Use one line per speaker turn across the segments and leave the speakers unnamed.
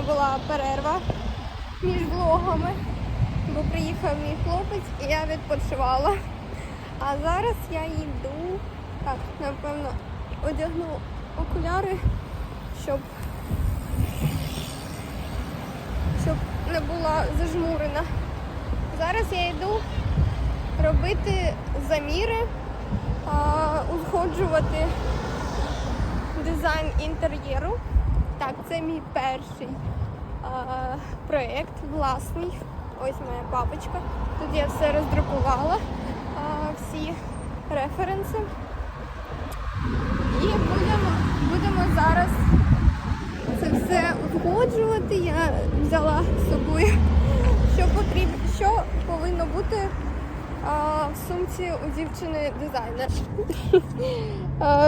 була перерва між влогами, бо приїхав мій хлопець і я відпочивала. А зараз я йду. Так, напевно, одягну окуляри, щоб, щоб не була зажмурена. Зараз я йду робити заміри, узгоджувати дизайн інтер'єру. Так, це мій перший а, проєкт власний. Ось моя папочка. Тут я все роздрукувала, а, всі референси. І будемо, будемо зараз це все узгоджувати. Я взяла з собою, що потрібно, що повинно бути а, в сумці у дівчини дизайнер.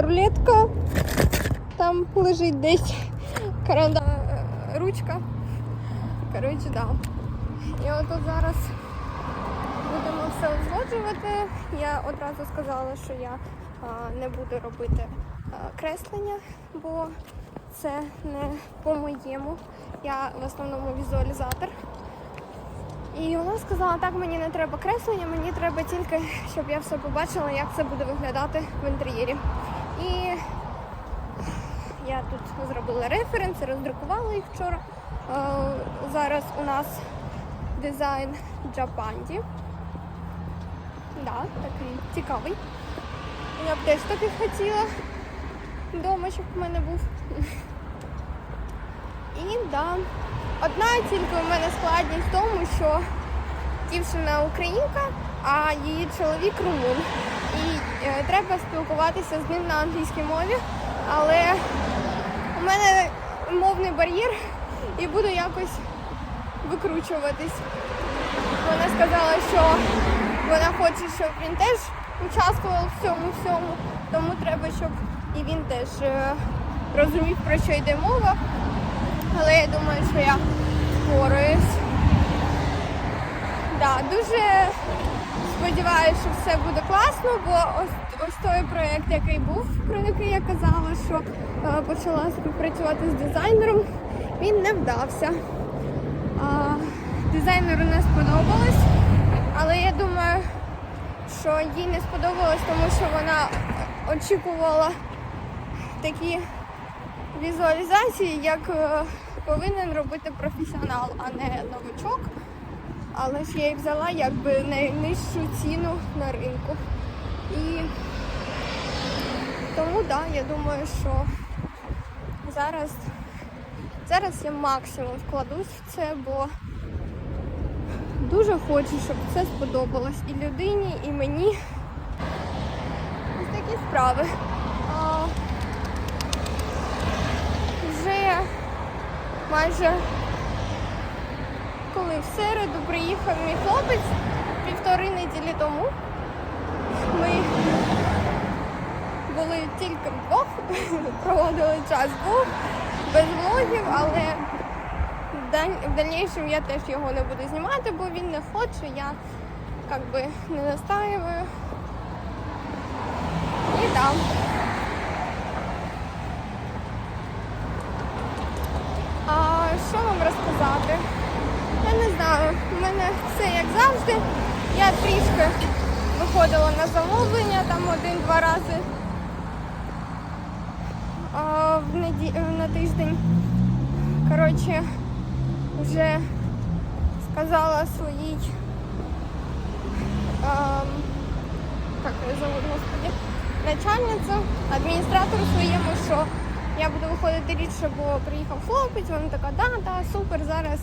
Рулетка там лежить десь каранда, е, ручка. Коротше, да. І от зараз будемо все узгоджувати. Я одразу сказала, що я а, не буду робити креслення, бо це не по-моєму. Я в основному візуалізатор. І вона сказала, так мені не треба креслення, мені треба тільки, щоб я все побачила, як це буде виглядати в інтер'єрі. Я зробила референси, роздрукувала їх вчора. Е, Зараз у нас дизайн Джапанді. Да, такий цікавий. Я б теж такий хотіла вдома, щоб в мене був. І да. Одна тільки у мене складність в тому, що дівчина українка, а її чоловік румун. І е, треба спілкуватися з ним на англійській мові, але у мене мовний бар'єр і буду якось викручуватись. Вона сказала, що вона хоче, щоб він теж участвував в цьому всьому, тому треба, щоб і він теж е, розумів, про що йде мова. Але я думаю, що я впораюсь. Да, дуже сподіваюся, що все буде класно, бо ось, ось той проєкт, який був, про який я казала, що е, почала співпрацювати з дизайнером, він не вдався. А, дизайнеру не сподобалось, але я думаю, що їй не сподобалось, тому що вона очікувала такі візуалізації, як е, повинен робити професіонал, а не новичок. Але ж я їх взяла якби найнижчу ціну на ринку. І тому так, да, я думаю, що зараз, зараз я максимум вкладусь в це, бо дуже хочу, щоб це сподобалось і людині, і мені. Ось такі справи. А, вже майже коли в середу приїхав мій хлопець півтори неділі тому. Ми були тільки вдвох, проводили час вдвох, без влогів, але в даль- дальнішому я теж його не буду знімати, бо він не хоче, я як би не настаюю. І там. А що вам розказати? Не знаю, у мене все як завжди. Я трішки виходила на замовлення там один-два рази а, в неді... на тиждень. Коротше, вже сказала своїй як її зовут, господи, начальницю, адміністратору своєму, що я буду виходити рідше, бо приїхав хлопець, вона така, да, да, супер, зараз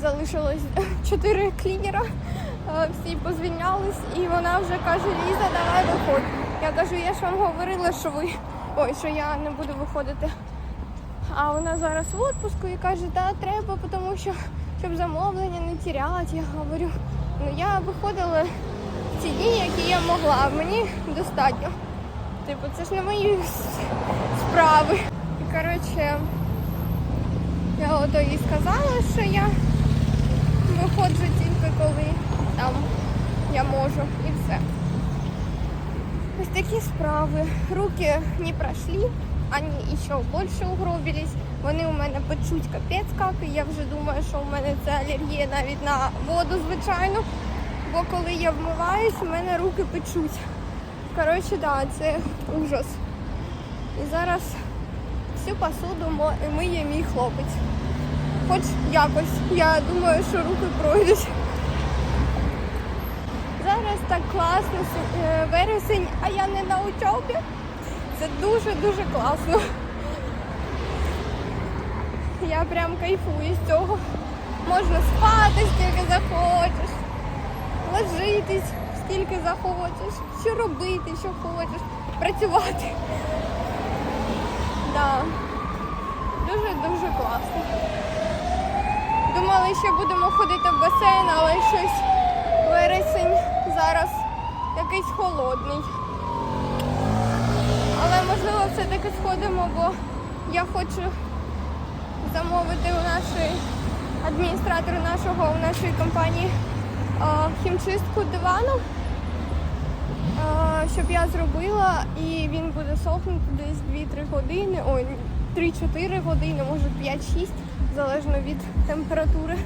залишилось чотири клінера, е, всі позвільнялись, і вона вже каже, Ліза, давай виходь. Я кажу, я ж вам говорила, що ви ой, що я не буду виходити. А вона зараз в відпуску і каже, да, треба, тому що щоб замовлення не тіряти. Я говорю, ну я виходила в ті дні, які я могла, мені достатньо. Типу, це ж не мої справи. І коротше, я ото їй сказала, що я виходжу тільки коли там я можу і все. Ось такі справи. Руки не пройшли, они еще больше угробились. Вони у мене печуть капець как, і я вже думаю, що у мене це алергія навіть на воду, звичайно. Бо коли я вмиваюсь, у мене руки печуть. Коротше, да, це ужас. І зараз всю посуду миє мій хлопець. Хоч якось. Я думаю, що руки пройдуть. Зараз так класно, е, вересень, а я не на учобі. Це дуже-дуже класно. Я прям кайфую з цього. Можна спати скільки захочеш, ложитись скільки захочеш, що робити, що хочеш, працювати. Да. Дуже-дуже класно. Думали, що будемо ходити в басейн, але щось вересень зараз якийсь холодний. Але можливо все-таки сходимо, бо я хочу замовити у нашої адміністратора нашого у нашої компанії хімчистку дивану, щоб я зробила, і він буде сохнути десь 2-3 години, ой, 3-4 години, може 5-6, залежно від температури.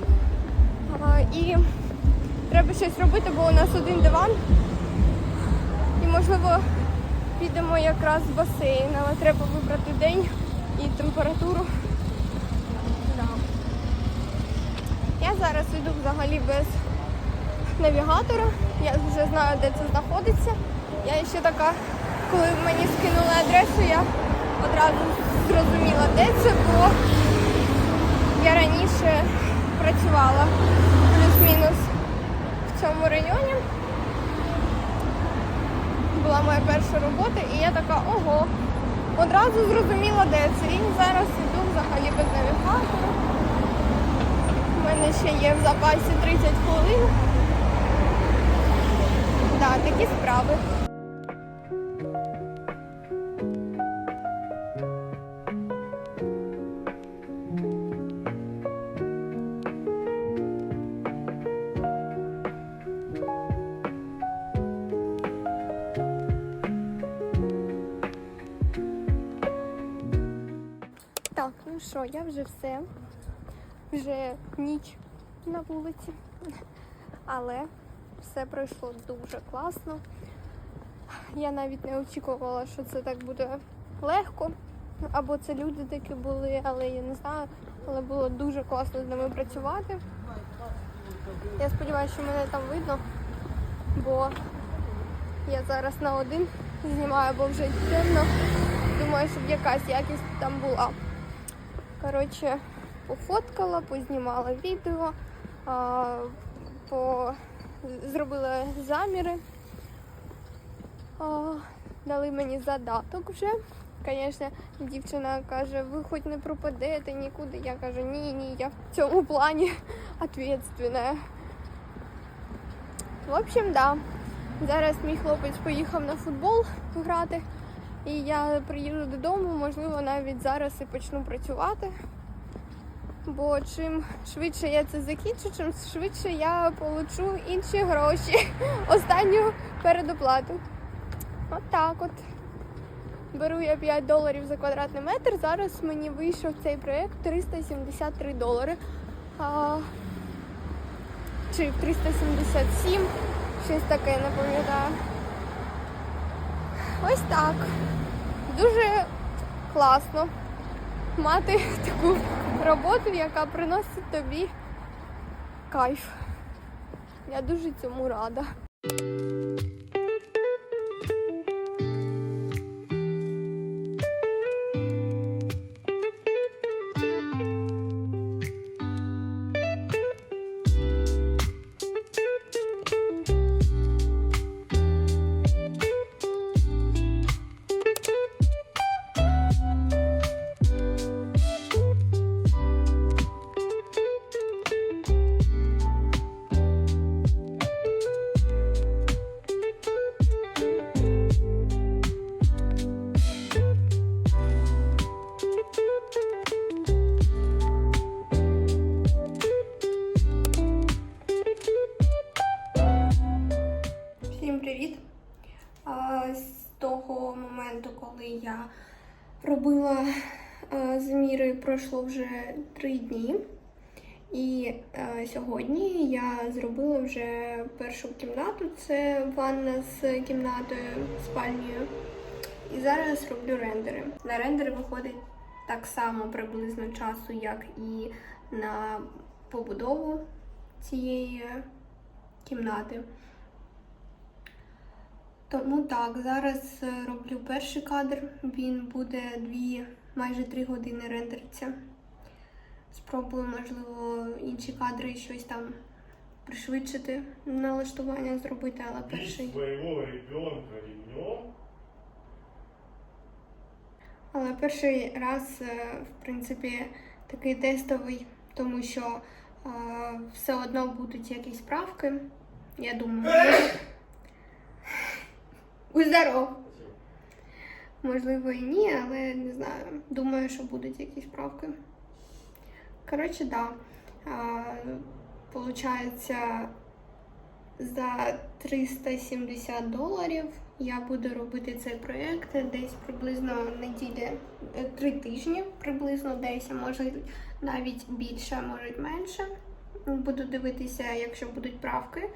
А, і треба щось робити, бо у нас один диван. І можливо підемо якраз в басейн, але треба вибрати день і температуру. Да. Я зараз йду взагалі без навігатора. Я вже знаю, де це знаходиться. Я ще така, коли мені скинули адресу, я одразу зрозуміла, де це, бо я раніше працювала плюс-мінус в цьому районі. Була моя перша робота, і я така, ого, одразу зрозуміла, де це. І зараз іду взагалі без навігатора. У мене ще є в запасі 30 хвилин. Так, такі справи. Ну що, я вже все. Вже ніч на вулиці. Але все пройшло дуже класно. Я навіть не очікувала, що це так буде легко. Або це люди такі були, але я не знаю. Але було дуже класно з ними працювати. Я сподіваюся, що мене там видно, бо я зараз на один знімаю, бо вже темно. Думаю, щоб якась якість там була. Коротше, пофоткала, познімала відео, а, по... зробила заміри. А, дали мені задаток вже. Звісно, дівчина каже, ви хоч не пропадете нікуди. Я кажу, ні, ні, я в цьому плані відповідальна. В общем, да. Зараз мій хлопець поїхав на футбол грати. І я приїду додому, можливо, навіть зараз і почну працювати. Бо чим швидше я це закінчу, чим швидше я получу інші гроші. Останню передоплату. От так от. Беру я 5 доларів за квадратний метр. Зараз мені вийшов цей проєкт 373 долари. А, чи 377, щось таке, не пам'ятаю. Ось так. Дуже класно мати таку роботу, яка приносить тобі кайф. Я дуже цьому рада. Пройшло вже три дні. І е, сьогодні я зробила вже першу кімнату. Це ванна з кімнатою, спальнею. І зараз роблю рендери. На рендери виходить так само приблизно часу, як і на побудову цієї кімнати. Тому так, зараз роблю перший кадр. Він буде дві, майже три години рендериться. Спробую, можливо, інші кадри щось там пришвидшити, налаштування зробити, але перший. Але перший раз, е, в принципі, такий тестовий, тому що е, все одно будуть якісь правки. Я думаю, будь здоров! Можливо, і ні, але не знаю. Думаю, що будуть якісь правки. Коротше, да. А, Получається, за 370 доларів я буду робити цей проєкт десь приблизно неділі, е, три тижні, приблизно десь, може навіть більше, може менше. Буду дивитися, якщо будуть правки,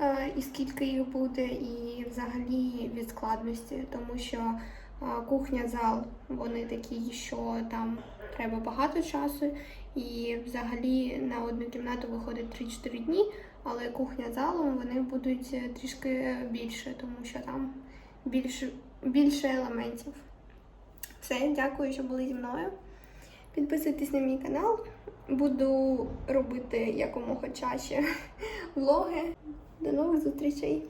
е, і скільки їх буде, і взагалі від складності, тому що е, кухня, зал, вони такі, що там треба багато часу, і взагалі на одну кімнату виходить 3-4 дні, але кухня залом вони будуть е, трішки більше, тому що там більше, більше елементів. Все, дякую, що були зі мною. Підписуйтесь на мій канал. Буду робити якомога чаще влоги. До нових зустрічей!